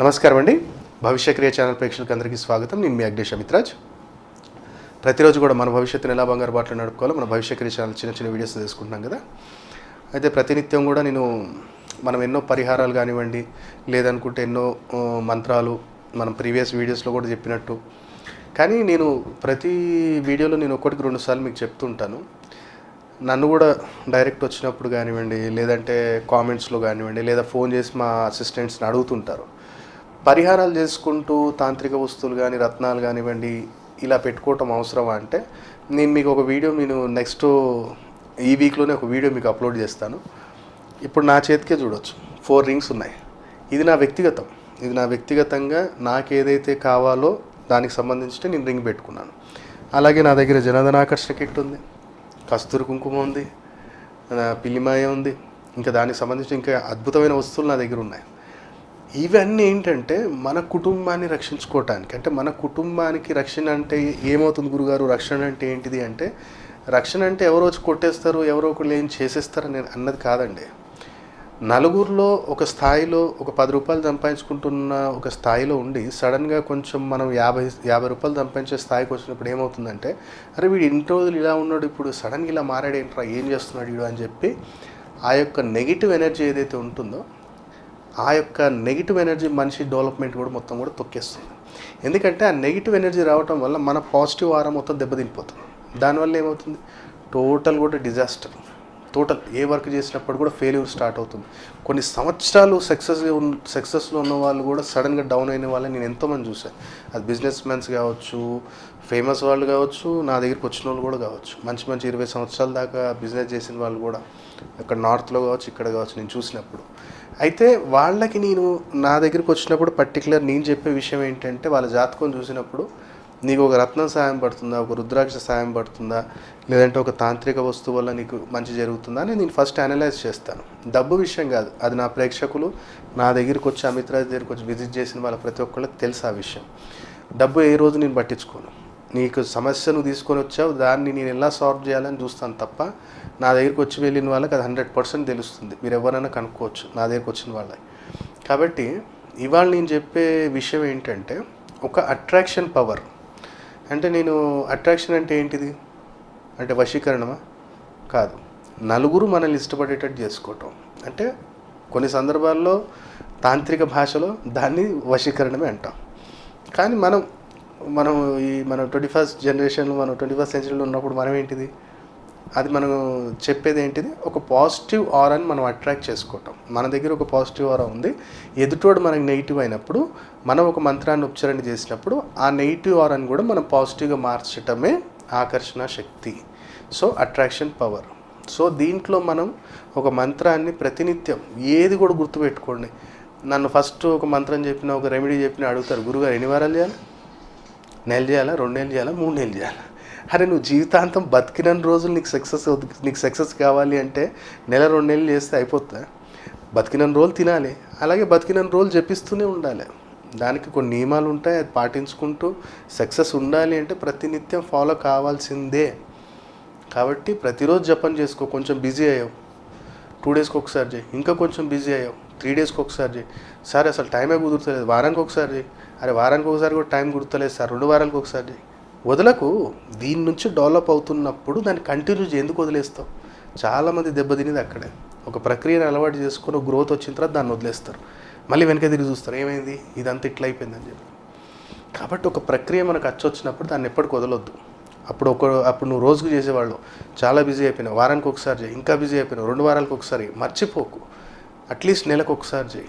నమస్కారం అండి. భవిష్యక్రియ ఛానల్ ప్రేక్షకులకు అందరికీ స్వాగతం. నేను మీ అగ్నేష్ అమిత్రాజ్. ప్రతిరోజు కూడా మన భవిష్యత్తుని ఎలా బంగారు బాటలు నడుపుకోవాలో మన భవిష్యక్రియ ఛానల్ చిన్న చిన్న వీడియోస్ తీసుకుంటున్నాం కదా. అయితే ప్రతినిత్యం కూడా నేను మనం ఎన్నో పరిహారాలు కానివ్వండి లేదనుకుంటే ఎన్నో మంత్రాలు మనం ప్రీవియస్ వీడియోస్లో కూడా చెప్పినట్టు. కానీ నేను ప్రతి వీడియోలో నేను ఒకటికి రెండు సార్లు మీకు చెప్తుంటాను. నన్ను కూడా డైరెక్ట్ వచ్చినప్పుడు కానివ్వండి లేదంటే కామెంట్స్లో కానివ్వండి లేదా ఫోన్ చేసి మా అసిస్టెంట్స్ని అడుగుతుంటారు. పరిహారాలు చేసుకుంటూ తాంత్రిక వస్తువులు కానీ రత్నాలు కానివ్వండి ఇలా పెట్టుకోవటం అవసరమా అంటే నేను మీకు ఒక వీడియో నేను నెక్స్ట్ ఈ వీక్లోనే ఒక వీడియో మీకు అప్లోడ్ చేస్తాను. ఇప్పుడు నా చేతికే చూడొచ్చు. ఫోర్ రింగ్స్ ఉన్నాయి. ఇది నా వ్యక్తిగతం. ఇది నా వ్యక్తిగతంగా నాకు ఏదైతే కావాలో దానికి సంబంధించి నేను రింగ్ పెట్టుకున్నాను. అలాగే నా దగ్గర జనధనాకర్షణ కిట్ ఉంది. కస్తూరి కుంకుమ ఉంది. పిల్లిమాయ ఉంది. ఇంకా దానికి సంబంధించి ఇంకా అద్భుతమైన వస్తువులు నా దగ్గర ఉన్నాయి. ఇవన్నీ ఏంటంటే మన కుటుంబాన్ని రక్షించుకోవటానికి. అంటే మన కుటుంబానికి రక్షణ అంటే ఏమవుతుంది గురుగారు? రక్షణ అంటే ఏంటిది అంటే రక్షణ అంటే ఎవరో వచ్చి కొట్టేస్తారు ఎవరో ఒకళ్ళు ఏం చేసేస్తారు నేను అన్నది కాదండి. నలుగురిలో ఒక స్థాయిలో ఒక పది రూపాయలు సంపాదించుకుంటున్న ఒక స్థాయిలో ఉండి సడన్గా కొంచెం మనం యాభై యాభై రూపాయలు సంపాదించే స్థాయికి వచ్చినప్పుడు ఏమవుతుందంటే అరే వీడు ఇన్ని రోజులు ఇలా ఉన్నాడు ఇప్పుడు సడన్గా ఇలా మారాడేంట్రా ఏం చేస్తున్నాడు వీడు అని చెప్పి ఆ యొక్క నెగిటివ్ ఎనర్జీ ఏదైతే ఉంటుందో ఆ యొక్క నెగిటివ్ ఎనర్జీ మనిషి డెవలప్మెంట్ కూడా మొత్తం కూడా తొక్కేస్తుంది. ఎందుకంటే ఆ నెగిటివ్ ఎనర్జీ రావటం వల్ల మన పాజిటివ్ ఆరా మొత్తం దెబ్బతినిపోతుంది. దానివల్ల ఏమవుతుంది? టోటల్ కూడా డిజాస్టర్ టోటల్ ఏ వర్క్ చేసినప్పుడు కూడా ఫెయిల్యూర్ స్టార్ట్ అవుతుంది. కొన్ని సంవత్సరాలు సక్సెస్ సక్సెస్లో ఉన్న వాళ్ళు కూడా సడన్గా డౌన్ అయిన వాళ్ళని నేను ఎంతోమంది చూశాను. అది బిజినెస్ మ్యాన్స్ కావచ్చు ఫేమస్ వాళ్ళు కావచ్చు నా దగ్గరికి వచ్చిన వాళ్ళు కూడా కావచ్చు. మంచి మంచి ఇరవై సంవత్సరాల దాకా బిజినెస్ చేసిన వాళ్ళు కూడా ఇక్కడ నార్త్లో కావచ్చు ఇక్కడ కావచ్చు నేను చూసినప్పుడు. అయితే వాళ్ళకి నేను నా దగ్గరికి వచ్చినప్పుడు పర్టికులర్ నేను చెప్పే విషయం ఏంటంటే వాళ్ళ జాతకం చూసినప్పుడు నీకు ఒక రత్నం సాయం పడుతుందా ఒక రుద్రాక్ష సాయం పడుతుందా లేదంటే ఒక తాంత్రిక వస్తువు వల్ల నీకు మంచి జరుగుతుందా అని నేను ఫస్ట్ అనలైజ్ చేస్తాను. డబ్బు విషయం కాదు అది నా ప్రేక్షకులు నా దగ్గరికి వచ్చి అమిత్రాజ్ దగ్గరికి వచ్చి విజిట్ చేసిన వాళ్ళ ప్రతి ఒక్కళ్ళకి తెలుసు ఆ విషయం. డబ్బు ఏ రోజు నేను పట్టించుకోను. నీకు సమస్యను తీసుకొని వచ్చావు దాన్ని నేను ఎలా సాల్వ్ చేయాలని చూస్తాను తప్ప నా దగ్గరికి వచ్చి వెళ్ళిన వాళ్ళకి అది హండ్రెడ్ పర్సెంట్ తెలుస్తుంది. మీరు ఎవరైనా కనుక్కోవచ్చు నా దగ్గరికి వచ్చిన వాళ్ళకి. కాబట్టి ఇవాళ నేను చెప్పే విషయం ఏంటంటే ఒక అట్రాక్షన్ పవర్ అంటే నేను అట్రాక్షన్ అంటే ఏంటిది? అంటే వశీకరణమా? కాదు. నలుగురు మనల్ని ఇష్టపడేటట్టు చేసుకోవటం. అంటే కొన్ని సందర్భాల్లో తాంత్రిక భాషలో దాన్ని వశీకరణమే అంటాం. కానీ మనం మనం ఈ మన ట్వంటీ ఫస్ట్ జనరేషన్లో మనం ట్వంటీ ఫస్ట్ సెంచరీలో ఉన్నప్పుడు మనం ఏంటిది? అది మనం చెప్పేది ఏంటిది? ఒక పాజిటివ్ ఆరాని మనం అట్రాక్ట్ చేసుకోవటం. మన దగ్గర ఒక పాజిటివ్ ఆరా ఉంది. ఎదుటోడు మనకి నెగిటివ్ అయినప్పుడు మనం ఒక మంత్రాన్ని ఉచ్చారణ చేసినప్పుడు ఆ నెగిటివ్ ఆరాని కూడా మనం పాజిటివ్గా మార్చటమే ఆకర్షణ శక్తి. సో అట్రాక్షన్ పవర్ సో దీంట్లో మనం ఒక మంత్రాన్ని ప్రతినిత్యం ఏది కూడా గుర్తుపెట్టుకోండి. నన్ను ఫస్ట్ ఒక మంత్రం చెప్పిన ఒక రెమెడీ చెప్పిన అడుగుతారు. గురుగారు ఎన్ని వారాలు చేయాలి? నెల చేయాలా? రెండు నెలలు చేయాలా? మూడు నెలలు చేయాలా? అరే నువ్వు జీవితాంతం బతికిన రోజులు నీకు సక్సెస్ నీకు సక్సెస్ కావాలి అంటే నెల రెండు నెలలు చేస్తే అయిపోతుంది? బతికిన రోజులు తినాలి. అలాగే బతికిన రోజులు జపిస్తూనే ఉండాలి. దానికి కొన్ని నియమాలు ఉంటాయి అది పాటించుకుంటూ సక్సెస్ ఉండాలి అంటే ప్రతినిత్యం ఫాలో కావాల్సిందే. కాబట్టి ప్రతిరోజు జపం చేసుకో కొంచెం బిజీ అయ్యావు. టూ డేస్కి ఒకసారి చేయి. ఇంకా కొంచెం బిజీ అయ్యావు. త్రీ డేస్కి ఒకసారి చేయి. సార్ అసలు టైమే కుదురుతలేదు. వారానికి ఒకసారి చేయి. అరే వారానికి ఒకసారి కూడా టైం కుదురుతలేదు సార్. రెండు వారాలకు ఒకసారి చేయి. వదలకు దీని నుంచి డెవలప్ అవుతున్నప్పుడు దాన్ని కంటిన్యూ ఎందుకు వదిలేస్తావు? చాలామంది దెబ్బతినేది అక్కడే. ఒక ప్రక్రియను అలవాటు చేసుకుని గ్రోత్ వచ్చిన తర్వాత దాన్ని వదిలేస్తారు. మళ్ళీ వెనక తిరిగి చూస్తారు ఏమైంది? ఇదంతా ఇట్లా అయిపోయిందని చెప్పి. కాబట్టి ఒక ప్రక్రియ మనకు అచ్చొచ్చినప్పుడు దాన్ని ఎప్పటికి వదలొద్దు. అప్పుడు ఒక అప్పుడు నువ్వు రోజుకు చేసేవాళ్ళు చాలా బిజీ అయిపోయినావు వారానికి ఒకసారి చేయి ఇంకా బిజీ అయిపోయినావు రెండు వారాలకు ఒకసారి మర్చిపోకు. అట్లీస్ట్ నెలకు ఒకసారి చేయి.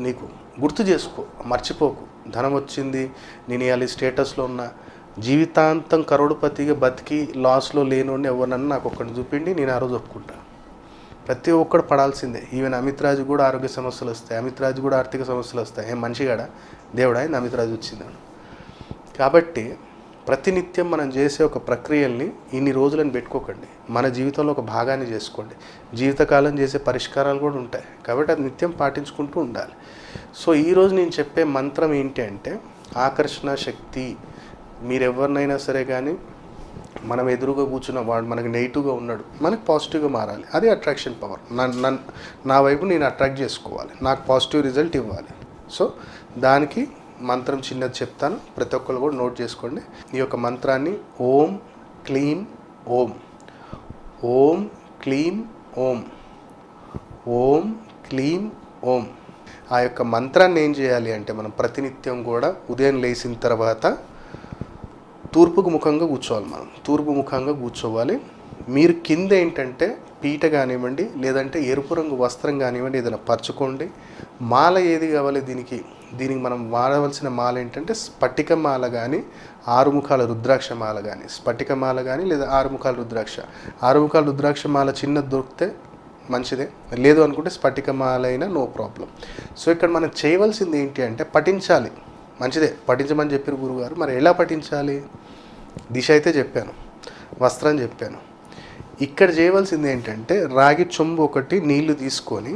నీకు గుర్తు చేసుకో మర్చిపోకు. ధనం వచ్చింది నేను ఇవాళ స్టేటస్లో ఉన్నా. జీవితాంతం కరోడుపతిగా బతికి లాస్లో లేనోడిని ఎవరినన్నా నాకు ఒక్కడిని చూపిండి నేను ఆ రోజు ఒప్పుకుంటా. ప్రతి ఒక్కడు పడాల్సిందే. ఈవెన్ అమిత్ రాజు కూడా ఆరోగ్య సమస్యలు వస్తాయి. అమిత్ రాజు కూడా ఆర్థిక సమస్యలు వస్తాయి. ఏం మనిషిగాడ? దేవుడా ఆయన అమిత్ రాజు వచ్చిందాడు కాబట్టి ప్రతినిత్యం మనం చేసే ఒక ప్రక్రియల్ని ఇన్ని రోజులను పెట్టుకోకండి. మన జీవితంలో ఒక భాగాన్ని చేసుకోండి. జీవితకాలం చేసే పరిష్కారాలు కూడా ఉంటాయి. కాబట్టి అది నిత్యం పాటించుకుంటూ ఉండాలి. సో ఈరోజు నేను చెప్పే మంత్రం ఏంటి అంటే ఆకర్షణ శక్తి మీరు ఎవరినైనా సరే కానీ మనం ఎదురుగా కూర్చున్న వాడు మనకి నెగిటివ్గా ఉన్నాడు మనకి పాజిటివ్గా మారాలి. అది అట్రాక్షన్ పవర్. నన్ను నా వైపు నేను అట్రాక్ట్ చేసుకోవాలి. నాకు పాజిటివ్ రిజల్ట్ ఇవ్వాలి. సో దానికి మంత్రం చిన్నది చెప్తాను. ప్రతి ఒక్కరు కూడా నోట్ చేసుకోండి. ఈ యొక్క మంత్రాన్ని ఓం క్లీం ఓం. ఓం క్లీం ఓం. ఓం క్లీం ఓం. ఆ యొక్క మంత్రాన్ని ఏం చేయాలి అంటే మనం ప్రతినిత్యం కూడా ఉదయం లేచిన తర్వాత తూర్పుకు ముఖంగా కూర్చోవాలి మనం. తూర్పు ముఖంగా కూర్చోవాలి. మీరు కింద ఏంటంటే పీట కానివ్వండి లేదంటే ఎరుపు రంగు వస్త్రం కానివ్వండి ఏదైనా పరచుకోండి. మాల ఏది కావాలి దీనికి? దీనికి మనం వాడవలసిన మాల ఏంటంటే స్ఫటిక మాల కానీ ఆరుముఖాల రుద్రాక్ష మాల కానీ స్ఫటిక మాల కానీ లేదా ఆరుముఖాల రుద్రాక్ష? ఆరుముఖాల రుద్రాక్ష మాల చిన్న దొరికితే మంచిదే. లేదు అనుకుంటే స్ఫటిక మాల అయినా నో ప్రాబ్లం సో ఇక్కడ మనం చేయవలసింది ఏంటి అంటే పఠించాలి. మంచిదే పఠించమని చెప్పారు గురుగారు. మరి ఎలా పఠించాలి? దిశ అయితే చెప్పాను వస్త్రం చెప్పాను. ఇక్కడ చేయవలసింది ఏంటంటే రాగి చెంబు ఒకటి నీళ్ళు తీసుకొని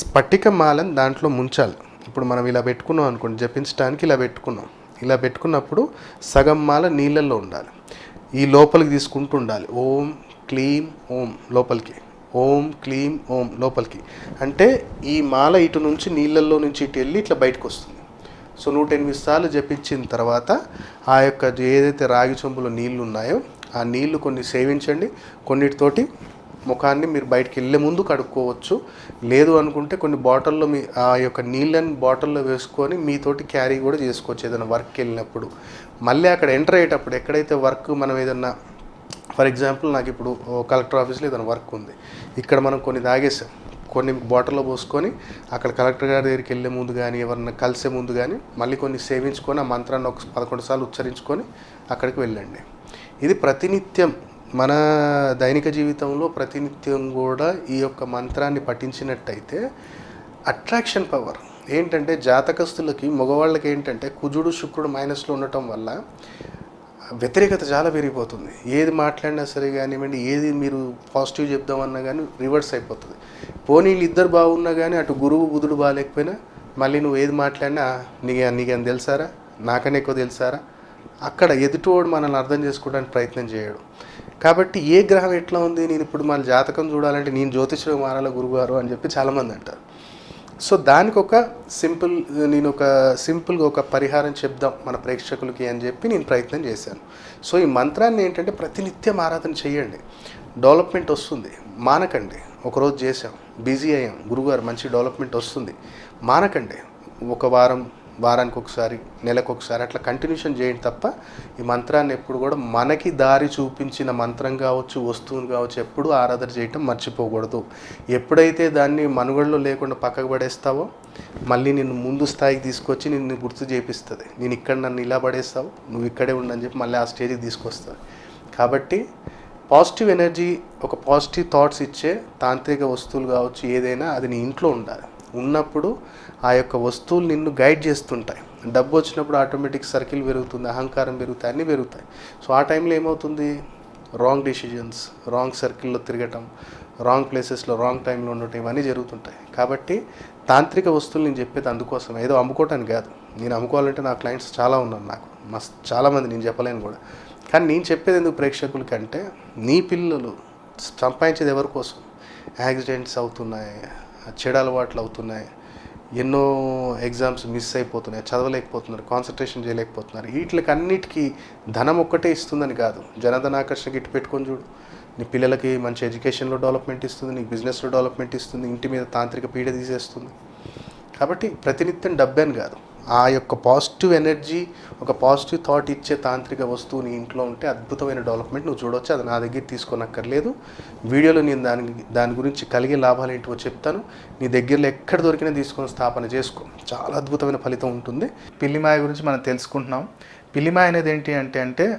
స్ఫటిక మాలను దాంట్లో ముంచాలి. ఇప్పుడు మనం ఇలా పెట్టుకున్నాం అనుకోండి జపించడానికి ఇలా పెట్టుకున్నాం. ఇలా పెట్టుకున్నప్పుడు సగం మాల నీళ్ళల్లో ఉండాలి. ఈ లోపలికి తీసుకుంటూ ఉండాలి. ఓం క్లీం ఓం లోపలికి. ఓం క్లీం ఓం లోపలికి. అంటే ఈ మాల ఇటు నుంచి నీళ్ళల్లో నుంచి ఇటు వెళ్ళి ఇట్లా బయటకు వస్తుంది. సో నూట ఎనిమిది సార్లు జపించిన తర్వాత ఆ యొక్క ఏదైతే రాగి చెంబులో నీళ్ళు ఉన్నాయో ఆ నీళ్ళు కొన్ని సేవించండి. కొన్నిటితోటి ముఖాన్ని మీరు బయటికి వెళ్ళే ముందు కడుక్కోవచ్చు. లేదు అనుకుంటే కొన్ని బాటిల్లో మీ ఆ యొక్క నీళ్ళని బాటిల్లో వేసుకొని మీతోటి క్యారీ కూడా చేసుకోవచ్చు ఏదైనా వర్క్కి వెళ్ళినప్పుడు. మళ్ళీ అక్కడ ఎంటర్ అయ్యేటప్పుడు ఎక్కడైతే వర్క్ మనం ఏదన్నా ఫర్ ఎగ్జాంపుల్ నాకు ఇప్పుడు ఓ కలెక్టర్ ఆఫీస్లో ఏదైనా వర్క్ ఉంది. ఇక్కడ మనం కొన్ని తాగేసాం. కొన్ని బాటిల్లో పోసుకొని అక్కడ కలెక్టర్ గారి దగ్గరికి వెళ్ళే ముందు కానీ ఎవరన్నా కలిసే ముందు కానీ మళ్ళీ కొన్ని సేవించుకొని ఆ మంత్రాన్ని ఒక పదకొండు సార్లు ఉచ్చరించుకొని అక్కడికి వెళ్ళండి. ఇది ప్రతినిత్యం. మన దైనిక జీవితంలో ప్రతినిత్యం కూడా ఈ యొక్క మంత్రాన్ని పఠించినట్టయితే అట్రాక్షన్ పవర్. ఏంటంటే జాతకస్తులకి మగవాళ్ళకి ఏంటంటే కుజుడు శుక్రుడు మైనస్లో ఉండటం వల్ల వ్యతిరేకత చాలా పెరిగిపోతుంది. ఏది మాట్లాడినా సరే కానివ్వండి ఏది మీరు పాజిటివ్ చెప్దామన్నా కానీ రివర్స్ అయిపోతుంది. పోనీ ఇద్దరు బాగున్నా కానీ అటు గురువు బుధుడు బాగాలేకపోయినా మళ్ళీ నువ్వు ఏది మాట్లాడినా నీకు నీకేం తెలుసారా? నాకనే ఎక్కువ తెలుసారా? అక్కడ ఎదుటివాడు మనల్ని అర్థం చేసుకోవడానికి ప్రయత్నం చేయడు. కాబట్టి ఏ గ్రహం ఎట్లా ఉంది? నేను ఇప్పుడు మన జాతకం చూడాలంటే నేను జ్యోతిష్యం మారాల గురుగారు అని చెప్పి చాలామంది అంటారు. సో దానికి ఒక సింపుల్ నేను ఒక సింపుల్గా ఒక పరిహారం చెప్దాం మన ప్రేక్షకులకి అని చెప్పి నేను ప్రయత్నం చేశాను. సో ఈ మంత్రాన్ని ఏంటంటే ప్రతినిత్యం ఆరాధన చేయండి. డెవలప్మెంట్ వస్తుంది. మానకండి. ఒకరోజు చేసాం బిజీ అయ్యాం. గురుగారు మంచి డెవలప్మెంట్ వస్తుంది. మానకండి. ఒక వారం వారానికి ఒకసారి నెలకు ఒకసారి అట్లా కంటిన్యూషన్ చేయండి తప్ప ఈ మంత్రాన్ని ఎప్పుడు కూడా మనకి దారి చూపించిన మంత్రం కావచ్చు వస్తువులు కావచ్చు ఎప్పుడు ఆరాధన చేయటం మర్చిపోకూడదు. ఎప్పుడైతే దాన్ని మనుగడలో లేకుండా పక్కకు పడేస్తావో మళ్ళీ నిన్ను ముందు స్థాయికి తీసుకొచ్చి నిన్ను గుర్తు చేపిస్తుంది. నేను ఇక్కడ నన్ను ఇలా పడేస్తావు నువ్వు ఇక్కడే ఉండని చెప్పి మళ్ళీ ఆ స్టేజ్కి తీసుకొస్తుంది. కాబట్టి పాజిటివ్ ఎనర్జీ ఒక పాజిటివ్ థాట్స్ ఇచ్చే తాంత్రిక వస్తువులు కావచ్చు ఏదైనా అది నీ ఇంట్లో ఉండాలి. ఉన్నప్పుడు ఆ యొక్క వస్తువులు నిన్ను గైడ్ చేస్తుంటాయి. డబ్బు వచ్చినప్పుడు ఆటోమేటిక్ సర్కిల్ పెరుగుతుంది అహంకారం పెరుగుతాయి అన్నీ పెరుగుతాయి. సో ఆ టైంలో ఏమవుతుంది? రాంగ్ డిసిజన్స్ రాంగ్ సర్కిల్లో తిరగటం రాంగ్ ప్లేసెస్లో రాంగ్ టైంలో ఉండటం ఇవన్నీ జరుగుతుంటాయి. కాబట్టి తాంత్రిక వస్తువులు నేను చెప్పేది అందుకోసం. ఏదో అమ్ముకోవటానికి కాదు. నేను అమ్ముకోవాలంటే నా క్లయింట్స్ చాలా ఉన్నారు నాకు. మస్త్ చాలామంది నేను చెప్పలేను కూడా. కానీ నేను చెప్పేది ఎందుకు ప్రేక్షకులకంటే నీ పిల్లలు సంపాదించేది ఎవరి కోసం? యాక్సిడెంట్స్ అవుతున్నాయి చెడు అలవాట్లు అవుతున్నాయి. ఎన్నో ఎగ్జామ్స్ మిస్ అయిపోతున్నాయి. చదవలేకపోతున్నారు. కాన్సన్ట్రేషన్ చేయలేకపోతున్నారు. వీటికి అన్నిటికీ ధనం ఒక్కటే ఇస్తుందని కాదు. జనధన ఆకర్షణకి గిట్టు పెట్టుకొని చూడు. నీ పిల్లలకి మంచి ఎడ్యుకేషన్లో డెవలప్మెంట్ ఇస్తుంది. నీకు బిజినెస్లో డెవలప్మెంట్ ఇస్తుంది. ఇంటి మీద తాంత్రిక పీడ తీసేస్తుంది. కాబట్టి ప్రతినిత్యం డబ్బే అని కాదు. ఆ యొక్క పాజిటివ్ ఎనర్జీ ఒక పాజిటివ్ థాట్ ఇచ్చే తాంత్రిక వస్తువు నీ ఇంట్లో ఉంటే అద్భుతమైన డెవలప్మెంట్ నువ్వు చూడవచ్చు అది నా దగ్గర తీసుకోనక్కర్లేదు. వీడియోలో నేను దాని దాని గురించి కలిగే లాభాలు ఏంటివో చెప్తాను. నీ దగ్గరలో ఎక్కడ దొరికినా తీసుకొని స్థాపన చేసుకో. చాలా అద్భుతమైన ఫలితం ఉంటుంది. పిల్లిమాయ గురించి మనం తెలుసుకుంటున్నాం. పిల్లిమాయ అనేది ఏంటి అంటే అంటే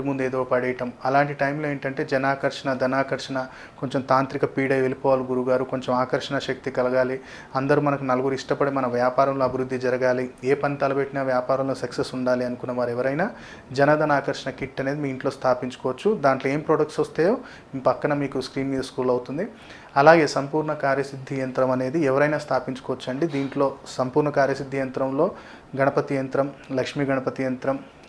ఇంటి ముందు ఏదో పడేయటం. అలాంటి టైంలో ఏంటంటే జనాకర్షణ ధనాకర్షణ కొంచెం తాంత్రిక పీడ వెళ్ళిపోవాలి గురుగారు. కొంచెం ఆకర్షణ శక్తి కలగాలి. అందరూ మనకు నలుగురు ఇష్టపడి మన వ్యాపారంలో అభివృద్ధి జరగాలి. ఏ పని తలబెట్టినా వ్యాపారంలో సక్సెస్ ఉండాలి అనుకున్న వారు ఎవరైనా జనధన ఆకర్షణ కిట్ అనేది మీ ఇంట్లో స్థాపించుకోవచ్చు. దాంట్లో ఏం ప్రొడక్ట్స్ వస్తాయో పక్కన మీకు స్క్రీన్ మీద స్కూల్ అవుతుంది. అలాగే సంపూర్ణ కార్యసిద్ధి యంత్రం అనేది ఎవరైనా స్థాపించుకోవచ్చు అండి దీంట్లో సంపూర్ణ కార్యసిద్ధి యంత్రంలో గణపతి యంత్రం లక్ష్మీ గణపతి యంత్రం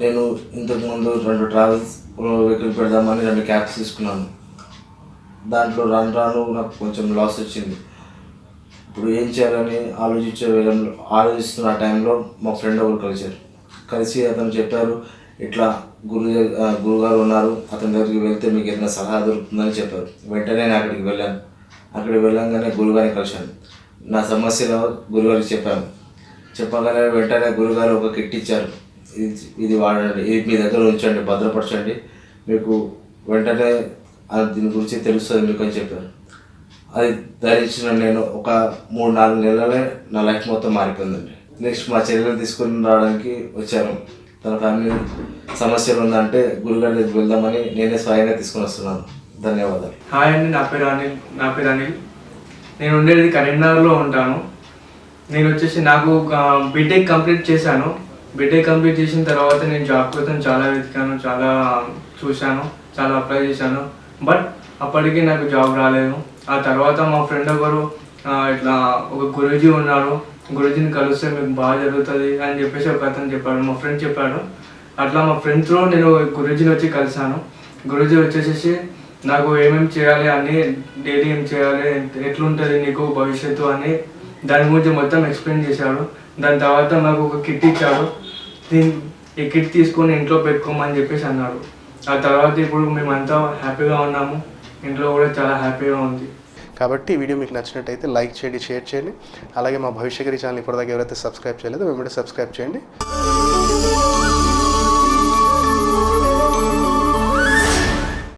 నేను ఇంతకుముందు రెండు ట్రావెల్స్ వెహికల్ పెడదామని రెండు క్యాబ్స్ తీసుకున్నాను. దాంట్లో రాను రాను నాకు కొంచెం లాస్ వచ్చింది. ఇప్పుడు ఏం చేయాలని ఆలోచించే వేళలో ఆలోచిస్తున్న టైంలో మా ఫ్రెండ్ ఒకరు కలిశారు. కలిసి అతను చెప్పారు ఇట్లా గురు గురుగారు ఉన్నారు అతని దగ్గరికి వెళ్తే మీకు ఏదైనా సలహా దొరుకుతుందని చెప్పారు. వెంటనే నేను అక్కడికి వెళ్ళాను. అక్కడికి వెళ్ళంగానే గురుగారిని కలిశాను. నా సమస్యలో గురుగారికి చెప్పాను. చెప్పగానే వెంటనే గురుగారు ఒక కిట్ ఇచ్చారు. ఇది ఇది వాడండి. ఇది మీ దగ్గర ఉంచండి భద్రపరచండి. మీకు వెంటనే దీని గురించి తెలుస్తుంది మీకు అని చెప్పారు. అది ధరించిన నేను ఒక మూడు నాలుగు నెలలే నా లైఫ్ మొత్తం మారిపోయిందండి. నెక్స్ట్ మా చెల్లెలు తీసుకుని రావడానికి వచ్చాను. తన ఫ్యామిలీ సమస్యలు ఉందంటే గురుగారి దగ్గరికి వెళ్దామని నేనే స్వయంగా తీసుకుని వస్తున్నాను. ధన్యవాదాలు. హాయ్ అండి నా పేరు అనిల్. నా పేరు అనిల్. నేను ఉండేది కరీంనగర్లో ఉంటాను. నేను వచ్చేసి నాకు బీటెక్ కంప్లీట్ చేశాను. బీటెక్ కంప్లీట్ చేసిన తర్వాత నేను జాబ్ కోసం చాలా వెతికాను చాలా చూశాను చాలా అప్లై చేశాను. బట్ అప్పటికి నాకు జాబ్ రాలేదు. ఆ తర్వాత మా ఫ్రెండ్ ఒకరు ఇట్లా ఒక గురూజీ ఉన్నారు. గురూజీని కలిస్తే మీకు బాగా జరుగుతుంది అని చెప్పేసి ఒక అతను చెప్పాడు మా ఫ్రెండ్ చెప్పాడు. అట్లా మా ఫ్రెండ్స్లో నేను గురూజీని వచ్చి కలిశాను. గురూజీ వచ్చేసేసి నాకు ఏమేమి చేయాలి అని డైలీ ఏం చేయాలి ఎట్లుంటుంది నీకు భవిష్యత్తు అని దాని గురించి మొత్తం ఎక్స్ప్లెయిన్ చేశాడు. దాని తర్వాత నాకు ఒక కిట్ ఇచ్చాడు. దీన్ని ఈ తీసుకొని ఇంట్లో పెట్టుకోమని చెప్పేసి అన్నాడు. ఆ తర్వాత ఇప్పుడు మేమంతా హ్యాపీగా ఉన్నాము. ఇంట్లో కూడా చాలా హ్యాపీగా ఉంది. కాబట్టి ఈ వీడియో మీకు నచ్చినట్టయితే లైక్ చేయండి షేర్ చేయండి. అలాగే మా భవిష్యగిరి ఛానల్ ఇప్పటిదాకా ఎవరైతే సబ్స్క్రైబ్ చేయలేదో మేము సబ్స్క్రైబ్ చేయండి.